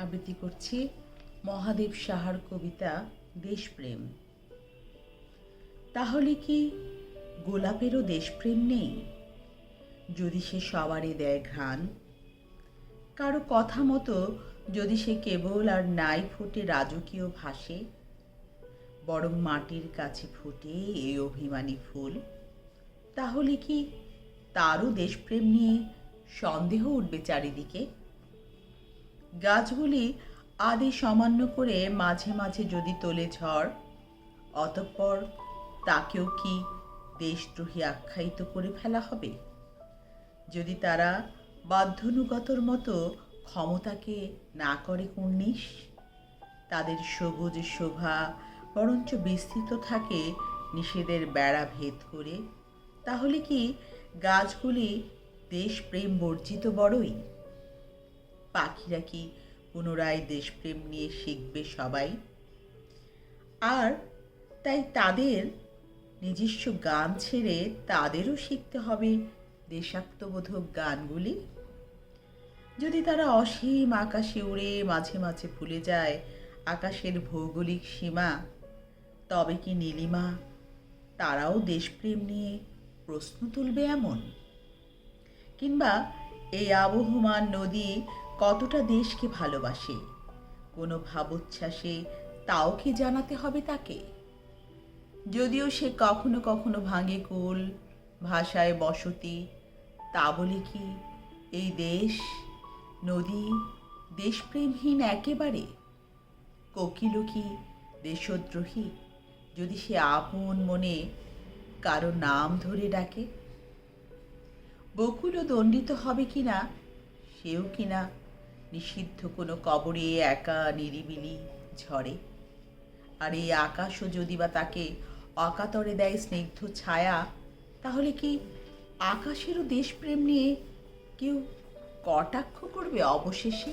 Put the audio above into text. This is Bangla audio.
আবৃত্তি করছি মহাদেব সাহার কবিতা দেশপ্রেম। তাহলে কি গোলাপেরও দেশপ্রেম নেই? যদি সে সবারই দেয় ঘ্রাণ? কারও কথা মতো যদি সে কেবল আর নাই ফুটে রাজকীয় ভাসে, বরং মাটির কাছে ফুটে এই অভিমানী ফুল, তাহলে কি তারও দেশপ্রেম নিয়ে সন্দেহ উঠবে চারিদিকে? গাছগুলি আদি সামান্য করে মাঝে মাঝে যদি তোলে ঝড়, অতঃপর তাকেও কি দেশদ্রোহী আখ্যায়িত করে ফেলা হবে? যদি তারা বাধ্যনুগতর মতো ক্ষমতাকে না করে কুর্নিশ, তাদের সবুজ শোভা বরঞ্চ বিস্তৃত থাকে নিষেধের বেড়া ভেদ করে, তাহলে কি গাছগুলি দেশপ্রেম বর্জিত বড়ই? পাখিরা কি পুনরায় দেশপ্রেম নিয়ে শিখবে সবাই? আর তাই তাদের নিজস্ব গান ছেড়ে তাদেরও শিখতে হবে দেশাত্মবোধক গানগুলি? যদি তারা অসীম আকাশে উড়ে মাঝে মাঝে ভুলে যায় আকাশের ভৌগোলিক সীমা, তবে কি নীলিমা তারাও দেশপ্রেম নিয়ে প্রশ্ন তুলবে এমন? কিংবা এই আবহমান নদী কতটা দেশকে ভালোবাসে? কোনো ভাবোচ্ছ্বাসে তাও কি জানাতে হবে তাকে? যদিও সে কখনো কখনো ভাঙে কুল, ভাষায় বসতি, তা বলে কি এই দেশ, নদী, দেশপ্রেমহীন একেবারে? কোকিলও কি দেশদ্রোহী যদি সে আপন মনে কারও নাম ধরে ডাকে? বকুলও দণ্ডিত হবে কিনা, সেও কিনা নিষিদ্ধ কোনো কবরে একা নিরিবিলি ঝরে আর এই আকাশও যদি বা তাকে অকাতরে দেয় স্নিগ্ধ ছায়া, তাহলে কি আকাশেরও দেশপ্রেম নিয়ে কেউ কটাক্ষ করবে অবশেষে?